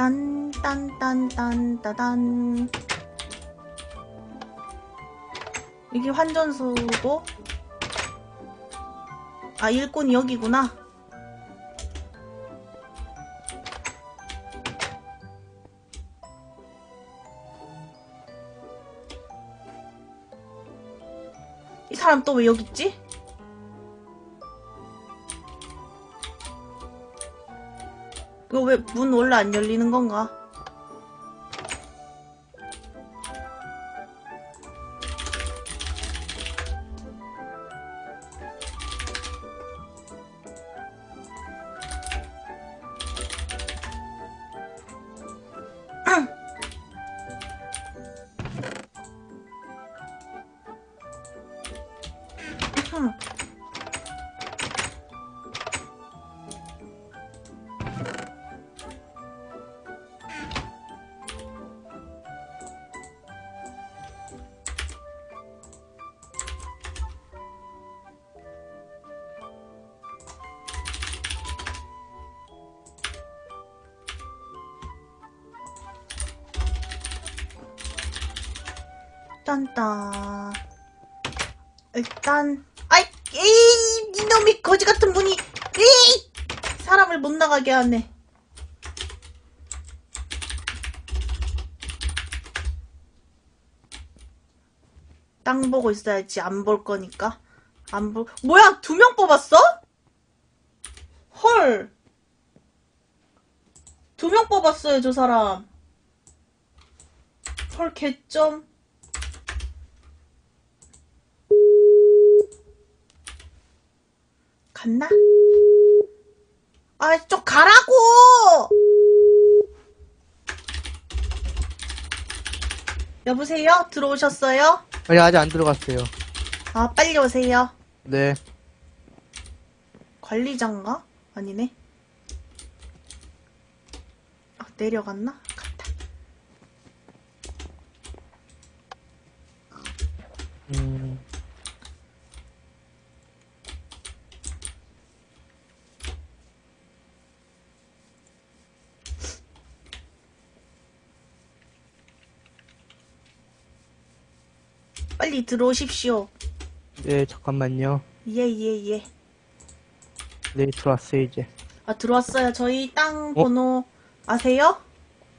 딴, 딴, 딴, 딴, 따단. 여기 환전소고. 아, 일꾼이 여기구나. 이 사람 또 왜 여기 있지? 이거 왜 문 원래 안 열리는 건가? 딴딴. 일단, 아이, 에이, 이놈이 거지 같은 분이, 에이! 사람을 못 나가게 하네. 땅 보고 있어야지, 안 볼 거니까. 안 볼, 뭐야, 두 명 뽑았어? 헐. 두 명 뽑았어요, 저 사람. 헐, 개점. 갔나? 아, 좀 가라고! 여보세요? 들어오셨어요? 아니, 아직 안 들어갔어요. 아, 빨리 오세요. 네. 관리자인가? 아니네. 아, 내려갔나? 빨리 들어오십시오. 네, 잠깐만요. 예, 예, 예. 네, 들어왔어요, 이제. 아, 들어왔어요. 저희 땅 번호 아세요?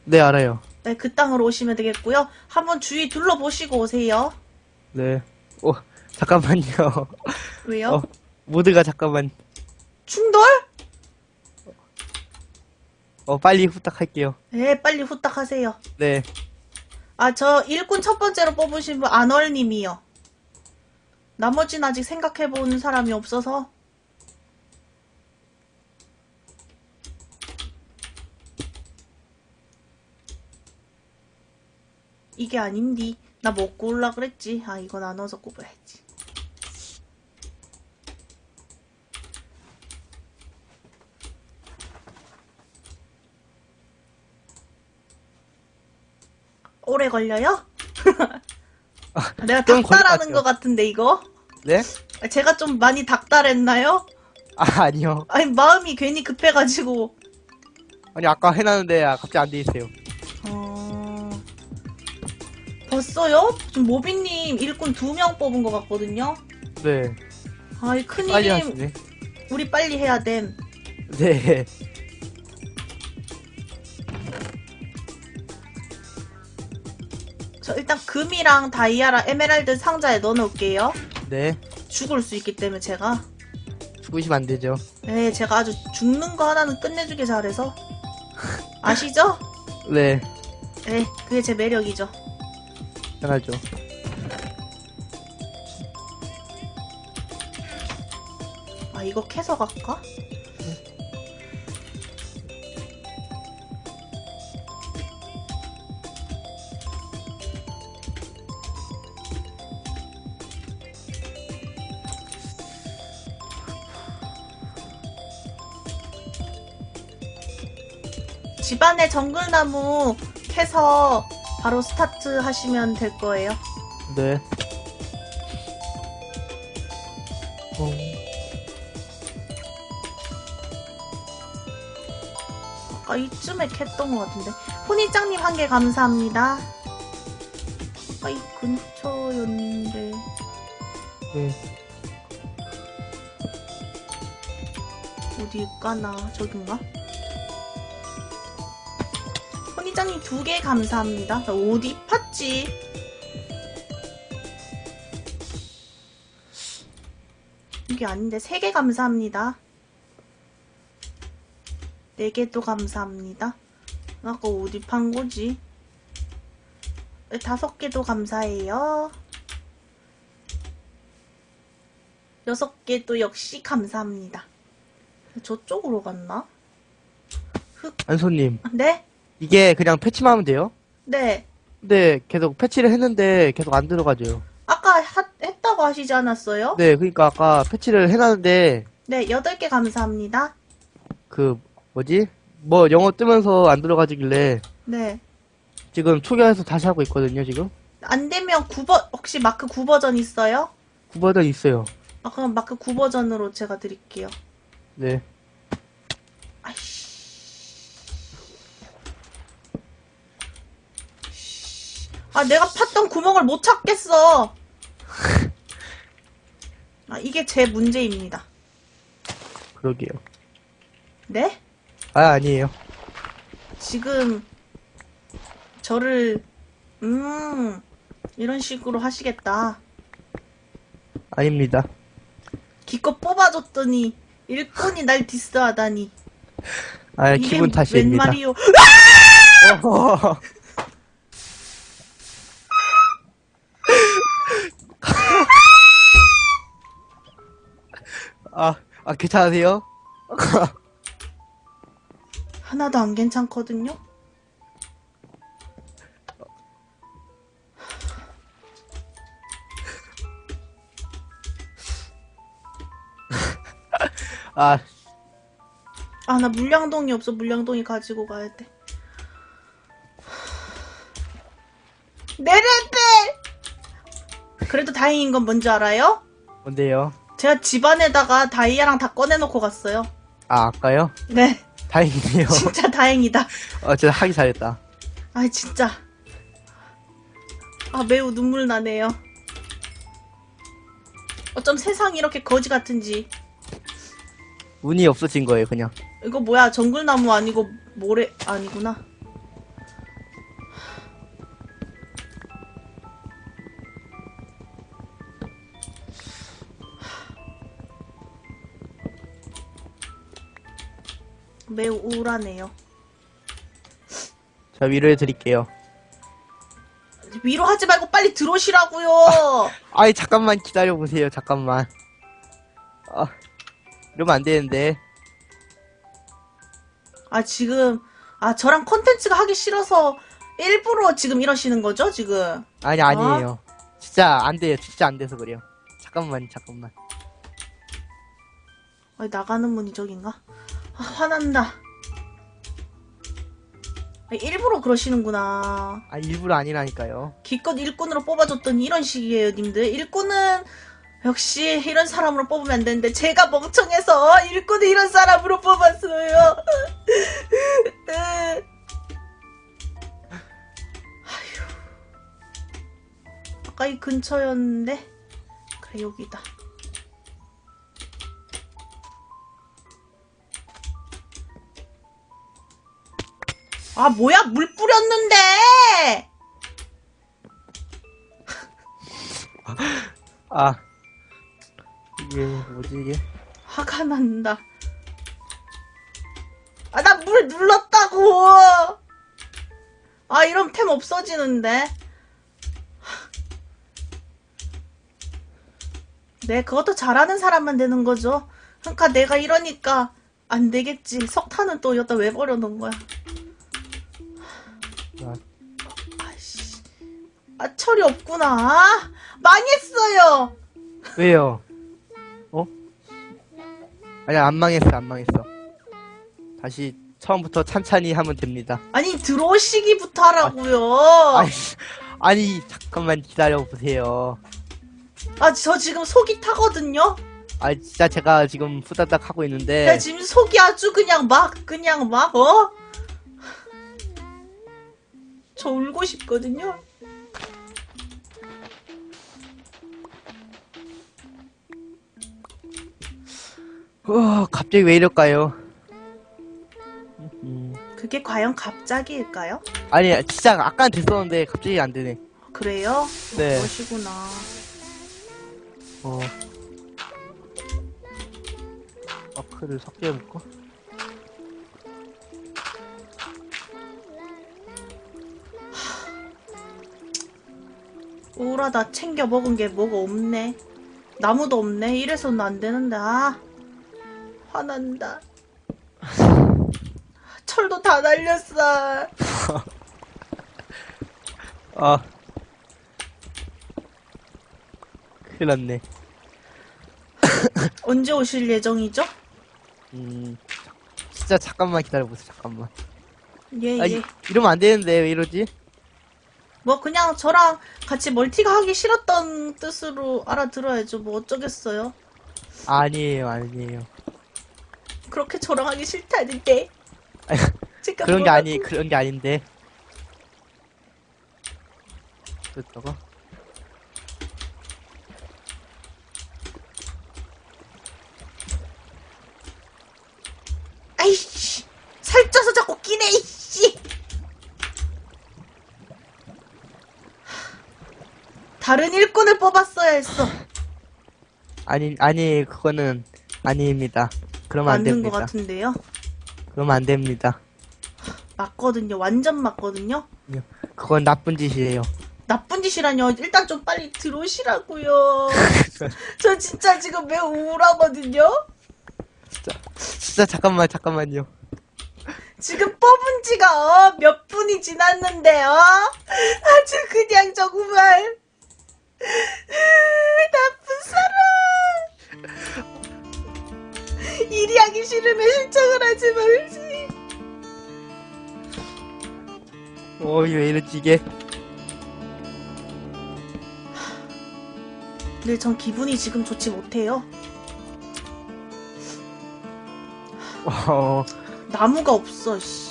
네, 알아요. 네, 그 땅으로 오시면 되겠고요. 한번 주위 둘러보시고 오세요. 네. 오, 잠깐만요. 왜요? 어, 모드가 잠깐만. 충돌? 어, 빨리 후딱할게요. 네, 빨리 후딱 하세요. 네. 아, 저 일꾼 첫 번째로 뽑으신 분 안월님이요. 나머지는 아직 생각해본 사람이 없어서. 이게 아닌디. 나 먹고 올라 그랬지. 아, 이거 나눠서 꼽아야지. 오래 걸려요? 내가 좀 걸릴 것 닭달하는 같아요. 것 같은데 이거? 네? 제가 좀 많이 닭달했나요? 아, 아니요. 아니 마음이 괜히 급해가지고 아니, 아까 해놨는데, 아, 갑자기 안 돼 있어요. 어... 벌써요? 지금 모비님 일꾼 두 명 뽑은 것 같거든요? 네. 아이 빨리 큰일임 하시네. 우리 빨리 해야 됨 네. 저 일단 금이랑 다이아랑 에메랄드 상자에 넣어놓을게요 네. 죽을 수 있기 때문에 제가 죽으시면 안 되죠. 네 제가 아주 죽는 거 하나는 끝내주게 잘해서 아시죠? 네. 네 그게 제 매력이죠 당하죠. 아 이거 캐서 갈까? 집안에 정글나무 캐서 바로 스타트 하시면 될 거예요. 네. 어, 아까 이쯤에 캤던 것 같은데. 혼이짱님 한 개 감사합니다. 아까 이 근처였는데. 네. 어디일까나? 저긴가? 혼이짱님 두 개 감사합니다. 나 어디 팠지? 이게 아닌데 세 개 감사합니다. 네 개도 감사합니다. 아까 어디 판 거지? 네, 다섯 개도 감사해요. 여섯 개도 역시 감사합니다. 저쪽으로 갔나? 안소님, 네? 이게 그냥 패치만 하면 돼요? 네. 근데 계속 패치를 했는데 계속 안 들어가져요. 아까 하- 했다고 하시지 않았어요? 네, 그러니까 아까 패치를 해놨는데 네, 여덟 개 감사합니다. 그 뭐지? 뭐 영어 뜨면서 안 들어가지길래 네. 지금 초기화해서 다시 하고 있거든요, 지금. 안 되면 9버, 혹시 마크 9버전 있어요? 9버전 있어요. 아, 그럼 마크 9버전으로 제가 드릴게요. 네. 아이씨. 아, 내가 팠던 구멍을 못 찾겠어. 아, 이게 제 문제입니다. 그러게요. 네? 아, 아니에요. 지금 저를 음 이런 식으로 하시겠다. 아닙니다. 기껏 뽑아줬더니 일꾼이 날 디스하다니. 아, 기분 웬 탓입니다. 말이요? 어허. 아, 아, 괜찮으세요? 하나도 안 괜찮거든요. 아, 아 나 물량동이 없어. 물량동이 가지고 가야 돼. 내려빼. 그래도 다행인 건 뭔지 알아요? 뭔데요? 제가 집안에다가 다이아랑 다 꺼내놓고 갔어요. 아, 아까요? 네, 다행이네요. 진짜 다행이다. 어, 진짜 하기 잘했다. 아 진짜 아 매우 눈물 나네요. 어쩜 세상이 이렇게 거지 같은지. 운이 없어진 거예요, 그냥. 이거 뭐야 정글나무 아니고 모래 아니구나. 매우 우울하네요. 자, 위로해 드릴게요. 위로하지 말고 빨리 들어오시라고요. 아이, 잠깐만 기다려보세요, 잠깐만. 아, 이러면 안 되는데. 아, 지금, 아, 저랑 컨텐츠가 하기 싫어서 일부러 지금 이러시는 거죠, 지금? 아니, 아니에요. 진짜 안 돼요. 진짜 안 돼서 그래요. 잠깐만, 잠깐만. 아, 나가는 문이 저긴가? 아, 화난다. 아, 일부러 그러시는구나. 아, 일부러 아니라니까요. 기껏 일꾼으로 뽑아줬더니 이런 식이에요, 님들. 일꾼은 역시 이런 사람으로 뽑으면 안 되는데 제가 멍청해서 일꾼을 이런 사람으로 뽑았어요. 아휴. 아까 이 근처였는데 그래 여기다. 아 뭐야 물 뿌렸는데. 아. 이게, 뭐지, 이게? 화가 난다. 아, 나 물 눌렀다고! 아, 이런 템 없어지는데. 네, 그것도 잘하는 사람만 되는 거죠. 그러니까 내가 이러니까 안 되겠지. 석탄은 또 여기다 왜 버려놓은 거야. 아, 아이씨. 아, 철이 없구나. 아, 망했어요! 왜요? 어? 아니, 안 망했어, 안 망했어. 다시 처음부터 찬찬히 하면 됩니다. 아니, 들어오시기부터 하라고요. 아니, 아니, 잠깐만 기다려보세요. 아, 저 지금 속이 타거든요? 아, 진짜 제가 지금 후다닥 하고 있는데. 야, 지금 속이 아주 그냥 막, 그냥 막, 어? 저 울고 싶거든요. 어, 갑자기 왜 이럴까요? 음, 그게 과연 갑자기일까요? 아니, 진짜 아까는 됐었는데 갑자기 안 되네. 그래요? 네. 그러시구나. 어. 아크를 섞여볼까? 우울하다. 챙겨 먹은 게 뭐가 없네. 나무도 없네. 이래서는 안 되는데, 아. 화난다. 철도 다 날렸어. 아. 큰일 났네. 언제 오실 예정이죠? 음, 진짜 잠깐만 기다려보세요, 잠깐만. 예, 아, 예. 이, 이러면 안 되는데, 왜 이러지? 뭐 그냥 저랑 같이 멀티가 하기 싫었던 뜻으로 알아들어야죠. 뭐 어쩌겠어요. 아니에요, 아니에요. 그렇게 저랑 하기 싫다는데. 그런 게 아니, 그런 게 아닌데. 됐다 다른 일꾼을 뽑았어야 했어. 아니, 아니, 그거는 아닙니다. 그러면 안 맞는 것 됩니다. 같은데요. 그러면 안 됩니다. 맞거든요. 완전 맞거든요. 그건 나쁜 짓이에요. 나쁜 짓이라뇨. 일단 좀 빨리 들어오시라고요. 저 진짜 지금 매우 우울하거든요. 진짜 잠깐만, 잠깐만요. 지금 뽑은 지가 어, 몇 분이 지났는데요. 아주 그냥 정말 나쁜 사람. 일이 하기 싫으면 신청을 하지 말지. 어, 왜 이러지, 이게? 네, 전 기분이 지금 좋지 못해요. 어, 나무가 없어. 씨.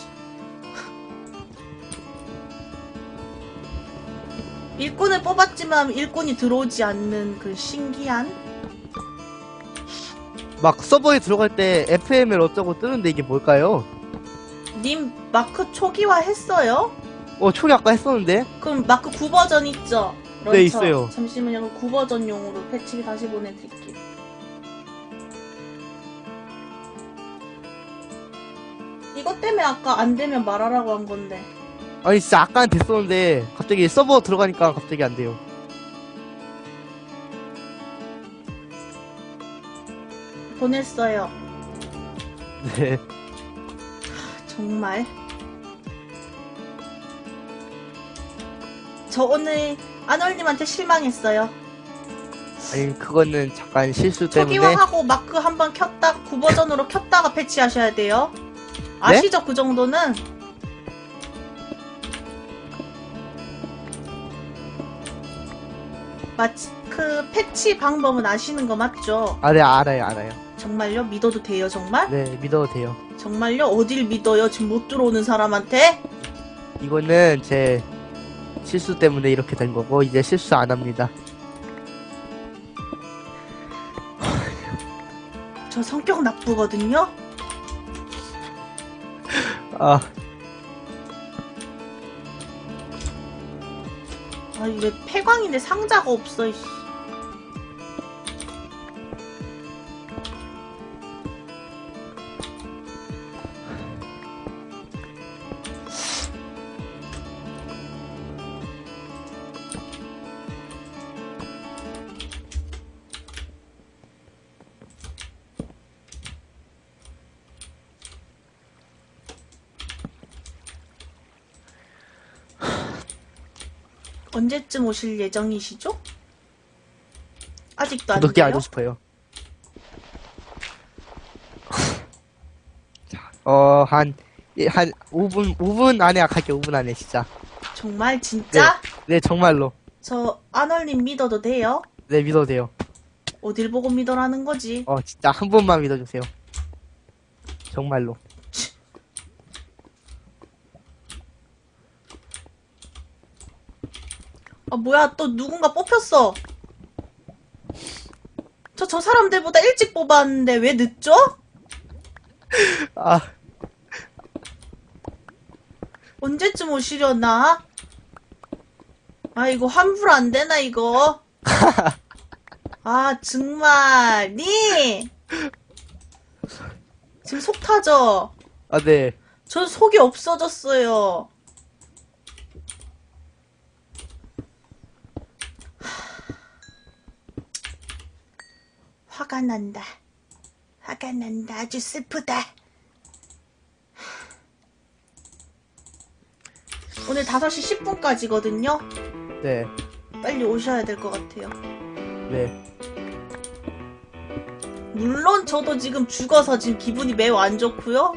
일꾼을 뽑았지만 일꾼이 들어오지 않는 그 신기한 막 서버에 들어갈 때 FM을 어쩌고 뜨는데 이게 뭘까요? 님 마크 초기화 했어요? 어, 초기 아까 했었는데? 그럼 마크 9버전 있죠? 런처. 네, 있어요. 잠시만요. 9버전용으로 패치 다시 보내드릴게요. 이것 때문에 아까 안 되면 말하라고 한 건데. 아니, 진짜 아까는 됐었는데, 갑자기 서버 들어가니까 갑자기 안 돼요. 보냈어요. 네. 정말. 저 오늘 아놀님한테 실망했어요. 아니, 그거는 잠깐 실수 때문에. 초기화하고 마크 한번 켰다 9버전으로 켰다가 패치하셔야 돼요. 아시죠 그 정도는? 마치 그 패치 방법은 아시는 거 맞죠? 아, 네, 알아요, 알아요. 정말요? 믿어도 돼요 정말? 네, 믿어도 돼요. 정말요? 어딜 믿어요? 지금 못 들어오는 사람한테? 이거는 제 실수 때문에 이렇게 된 거고, 이제 실수 안 합니다. 저 성격 나쁘거든요? 아, 아니 왜 폐광인데 상자가 없어 이씨. 언제쯤 오실 예정이시죠? 아직도 안 구독기 돼요? 하고 싶어요. 자, 어, 한, 예, 한 5분, 5분 안에 갈게요, 5분 안에, 진짜. 정말 진짜? 네, 정말로. 저 아널님 믿어도 돼요? 네, 믿어도 돼요. 어딜 보고 믿어라는 거지? 어, 진짜 한 번만 믿어주세요. 정말로. 아, 뭐야, 또 누군가 뽑혔어. 저, 저 사람들보다 일찍 뽑았는데 왜 늦죠? 아, 언제쯤 오시려나? 아, 이거 환불 안 되나, 이거? 아, 정말, 니! 지금 속 타죠? 아, 네. 저 속이 없어졌어요. 화가 난다. 화가 난다. 아주 슬프다. 오늘 5시 10분까지거든요. 네. 빨리 오셔야 될 것 같아요. 네. 물론 저도 지금 죽어서 지금 기분이 매우 안 좋고요.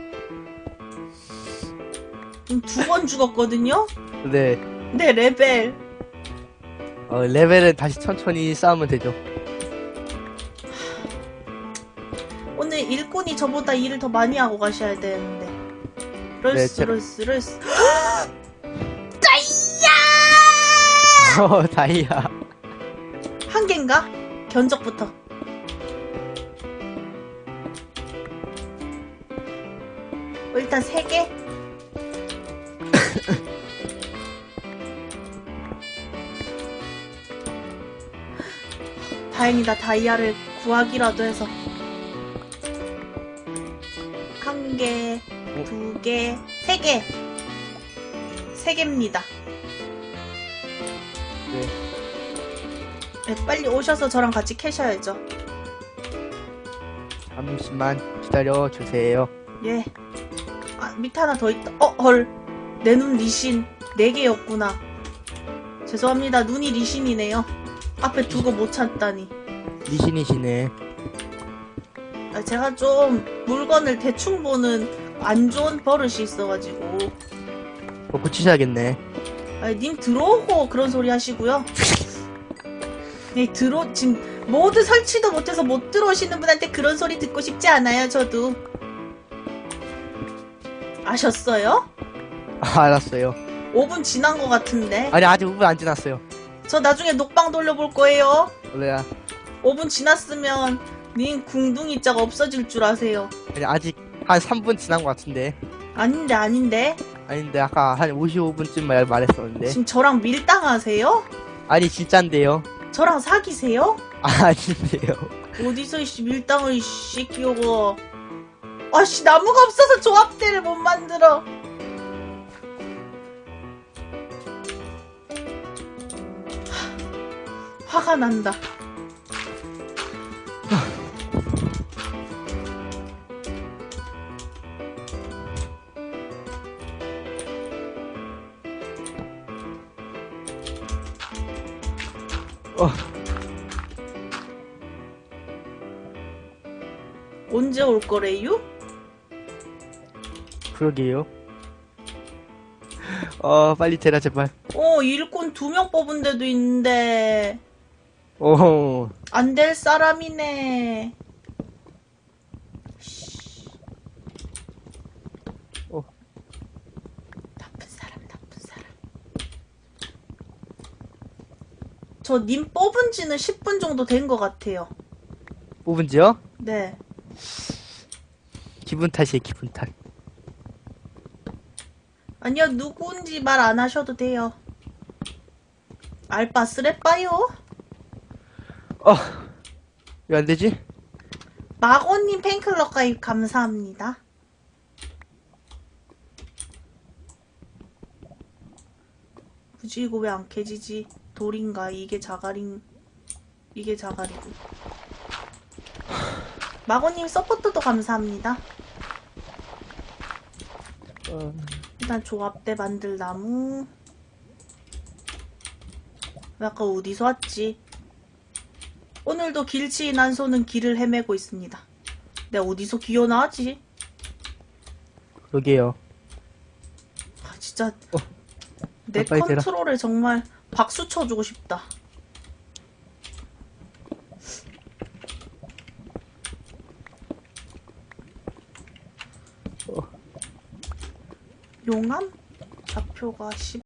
두번 죽었거든요. 네. 네 레벨. 어, 레벨은 다시 천천히 쌓으면 되죠. 저보다 일을 더 많이 하고 가셔야 되는데. 럴스 제- 럴스 럴스. 어, 다이아. 한 개인가? 견적부터. 어, 일단 세 개. 다행이다 다이아를 구하기라도 해서 두 개, 세 개, 세 개입니다. 네. 네, 빨리 오셔서 저랑 같이 캐셔야죠. 잠시만 기다려주세요. 예. 아, 밑에 하나 더 있다. 어, 헐. 내 눈 리신. 네 개였구나. 죄송합니다. 눈이 리신이네요. 앞에 두고 못 찾다니. 리신이시네. 아, 제가 좀 물건을 대충 보는 안 좋은 버릇이 있어가지고. 어, 고치셔야겠네. 아, 님 들어오고 그런 소리 하시고요. 네, 들어, 지금 모두 설치도 못해서 못 들어오시는 분한테 그런 소리 듣고 싶지 않아요, 저도. 아셨어요? 아, 알았어요. 5분 지난 것 같은데. 아니, 아직 5분 안 지났어요. 저 나중에 녹방 돌려볼 거예요. 원래야. 5분 지났으면 님 궁둥이 자가 없어질 줄 아세요. 아니, 아직 한 3분 지난 것 같은데. 아닌데, 아닌데. 아닌데, 아까 한 55분쯤 말, 말했었는데. 지금 저랑 밀당하세요? 아니, 진짠데요. 저랑 사귀세요? 아, 아닌데요. 어디서 이씨 밀당을 이씨 끼우고 아씨 나무가 없어서 조합대를 못 만들어 하, 화가 난다 어, 언제 올 거래요? 그러게요. 어, 빨리 되라, 제발. 어 일꾼 두 명 뽑은 데도 있는데 오, 안 될 사람이네 어. 나쁜 사람 나쁜 사람 저 님 뽑은 지는 10분 정도 된 것 같아요 뽑은 지요? 네 기분 탓이에요, 기분 탓. 아니요 누구인지 말 안 하셔도 돼요 알바 쓰레빠요 어, 왜 안 되지? 마고님 팬클럽 가입 감사합니다 굳이 이거 왜 안 캐지지 돌인가 이게 자갈인 이게 자갈이고 마고님 서포트도 감사합니다 어, 일단 조합대 만들 나무 아까 어디서 왔지? 오늘도 한 손은 길을 헤매고 있습니다. 내가 어디서 기어 나왔지? 그러게요. 아, 진짜 어, 내. 컨트롤에 정말 박수 쳐주고 싶다. 어. 용암? 좌표가 10.